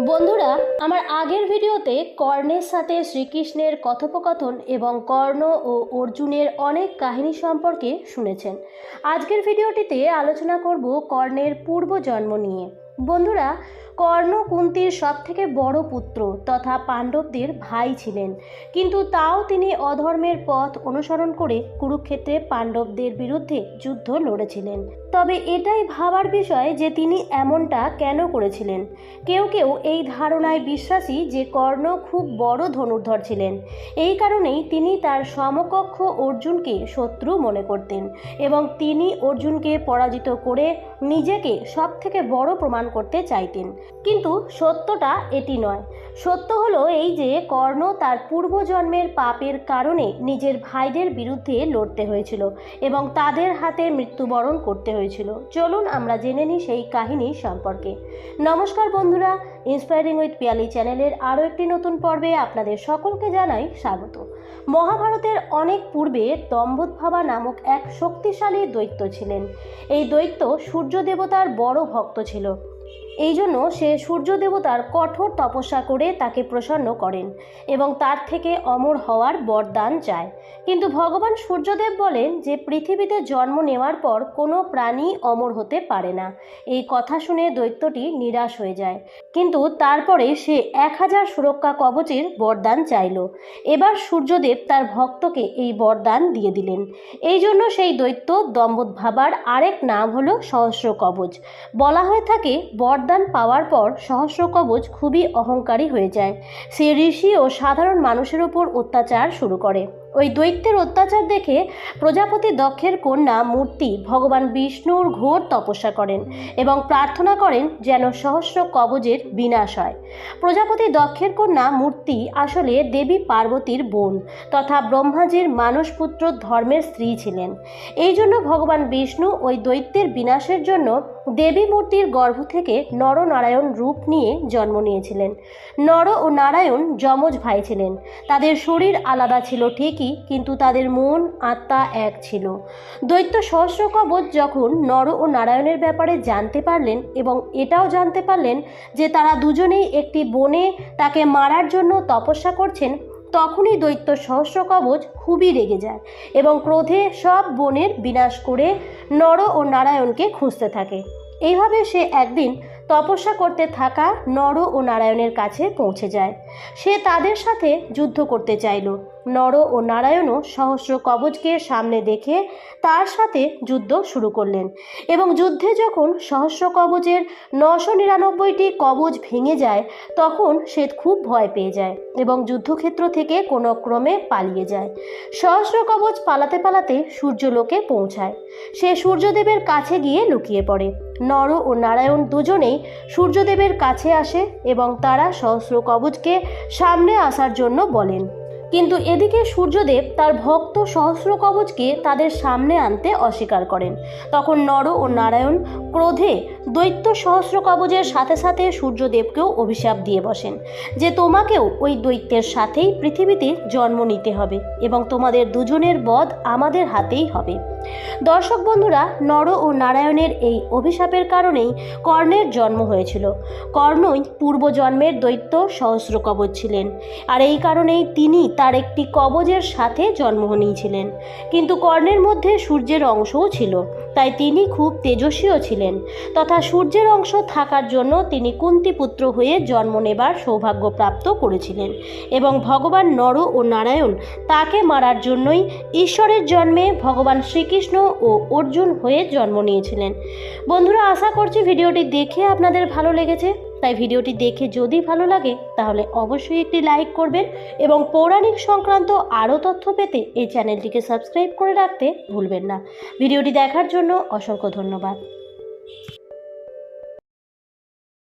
বন্ধুরা, আমার আগের ভিডিওতে কর্ণের সাথে শ্রীকৃষ্ণের কথোপকথন এবং কর্ণ ও অর্জুনের অনেক কাহিনী সম্পর্কে শুনেছেন। আজকের ভিডিওটিতে আলোচনা করব কর্ণের পূর্বজন্ম নিয়ে। বন্ধুরা কর্ণ কুন্তির সবথেকে বড় পুত্র তথা পাণ্ডবদের ভাই ছিলেন। কিন্তু তাও তিনি অধর্মের পথ অনুসরণ করে কুরুক্ষেত্রে পাণ্ডবদের বিরুদ্ধে যুদ্ধ লড়েছিলেন। তবে এটাই ভাবার বিষয় যে তিনি এমনটা কেন করেছিলেন। কেউ কেউ এই ধারণায় বিশ্বাসী যে কর্ণ খুব বড় ধনুর্ধর ছিলেন। এই কারণেই তিনি তার সমকক্ষ অর্জুনকে শত্রু মনে করতেন এবং তিনি অর্জুনকে পরাজিত করে নিজেকে সব থেকে বড় প্রমাণ করতে চাইতেন। কিন্তু সত্যটা এটি নয়। সত্য হলো এই যে কর্ণ তার পূর্বজন্মের পাপের কারণে নিজের ভাইদের বিরুদ্ধে লড়তে হয়েছিল এবং তাদের হাতে মৃত্যুবরণ করতে হয়েছিল। চলুন আমরা জেনে নিই সেই কাহিনী সম্পর্কে। নমস্কার বন্ধুরা ইন্সপায়ারিং উইথ পিয়ালি চ্যানেলের আরও একটি নতুন পর্বে আপনাদের সকলকে জানাই স্বাগত। মহাভারতের অনেক পূর্বে দম্ভোদ্ভাবা নামক এক শক্তিশালী দৈত্য ছিলেন। এই দৈত্য সূর্য দেবতার বড় ভক্ত ছিল। এই জন্য সে সূর্য দেবতার কঠোর তপস্যা করে তাকে প্রসন্ন করেন এবং তার থেকে অমর হওয়ার বরদান চায়। কিন্তু ভগবান সূর্যদেব বলেন যে পৃথিবীতে জন্ম নেওয়ার পর কোনো প্রাণী অমর হতে পারে না। এই কথা শুনে দৈত্যটি নিরাশ হয়ে যায়। কিন্তু তারপরে সে এক হাজার সুরক্ষা কবচের বরদান চাইল। এবার সূর্যদেব তার ভক্তকে এই বরদান দিয়ে দিলেন। এই জন্য সেই দৈত্য দম্বত ভাবার আরেক নাম হলো সহস্র কবচ। বলা হয়ে থাকে, বরদান পাওয়ার পর সহস্র কবচ খুবই অহংকারী হয়ে যায়। সে ঋষি ও সাধারণ মানুষের ওপর অত্যাচার শুরু করে। ওই দৈত্যের অত্যাচার দেখে প্রজাপতি দক্ষের কন্যা মূর্তি ভগবান বিষ্ণুর ঘোর তপস্যা করেন এবং প্রার্থনা করেন যেন সহস্র কবজের বিনাশ হয়। প্রজাপতি দক্ষের কন্যা মূর্তি আসলে দেবী পার্বতীর বোন তথা ব্রহ্মাজির মানসপুত্র ধর্মের স্ত্রী ছিলেন। এই জন্য ভগবান বিষ্ণু ওই দৈত্যের বিনাশের জন্য দেবী মূর্তির গর্ভ থেকে নরনারায়ণ রূপ নিয়ে জন্ম নিয়েছিলেন। নর ও নারায়ণ যমজ ভাই ছিলেন। তাদের শরীর আলাদা ছিল ঠিকই কিন্তু তাদের মন, আত্মা এক ছিল। দৈত্য সহস্র কবচ যখন নর ও নারায়ণের ব্যাপারে জানতে পারলেন এবং এটাও জানতে পারলেন যে তারা দুজনেই একটি বনে তাকে মারার জন্য তপস্যা করছেন, তখনই দৈত্য সহস্র কবচ খুবই রেগে যায় এবং ক্রোধে সব বনের বিনাশ করে নর ও নারায়ণকে খুঁজতে থাকে। এইভাবে সে একদিন তপস্যা করতে থাকা নর ও নারায়ণের কাছে পৌঁছে যায়। সে তাদের সাথে যুদ্ধ করতে চাইল। নর ও নারায়ণও সহস্র কবচকে সামনে দেখে তার সাথে যুদ্ধ শুরু করলেন এবং যুদ্ধে যখন সহস্র কবচের নশো নিরানব্বইটি কবচ ভেঙে যায়, তখন সে খুব ভয় পেয়ে যায় এবং যুদ্ধক্ষেত্র থেকে কোনো ক্রমে পালিয়ে যায়। সহস্র কবচ পালাতে পালাতে সূর্যলোকে পৌঁছায়। সে সূর্যদেবের কাছে গিয়ে লুকিয়ে পড়ে। নর ও নারায়ণ দুজনেই সূর্যদেবের কাছে আসে এবং তারা সহস্র কবচকে সামনে আসার জন্য বলেন। কিন্তু এদিকে সূর্যদেব তার ভক্ত সহস্র কবচকে তাদের সামনে আনতে অস্বীকার করেন। তখন নর ও নারায়ণ ক্রোধে দৈত্য সহস্র কবজের সাথে সাথে সূর্যদেবকেও অভিশাপ দিয়ে বসেন যে তোমাকেও ওই দৈত্যের সাথেই পৃথিবীতে জন্ম নিতে হবে এবং তোমাদের দুজনের বধ আমাদের হাতেই হবে। দর্শক বন্ধুরা, নর ও নারায়ণের এই অভিশাপের কারণেই কর্ণের জন্ম হয়েছিল। কর্ণই পূর্বজন্মের দৈত্য সহস্র কবচ ছিলেন আর এই কারণেই তিনি তার একটি কবজের সাথে জন্ম নিয়েছিলেন। কিন্তু কর্ণের মধ্যে সূর্যের অংশও ছিল, তাই তিনি খুব তেজস্বীও ছিলেন। তথা সূর্যের অংশ থাকার জন্য তিনি কুন্তিপুত্র হয়ে জন্ম নেবার সৌভাগ্য প্রাপ্ত করেছিলেন এবং ভগবান নর ও নারায়ণ তাকে মারার জন্যই ঈশ্বরের জন্মে ভগবান শ্রীকৃষ্ণ ও অর্জুন হয়ে জন্ম নিয়েছিলেন। বন্ধুরা, আশা করছি ভিডিওটি দেখে আপনাদের ভালো লেগেছে। তাই ভিডিওটি দেখে যদি ভালো লাগে, তাহলে অবশ্যই একটি লাইক করবেন এবং পৌরাণিক সংক্রান্ত আরও তথ্য পেতে এই চ্যানেলটিকে সাবস্ক্রাইব করে রাখতে ভুলবেন না। ভিডিওটি দেখার জন্য অসংখ্য ধন্যবাদ।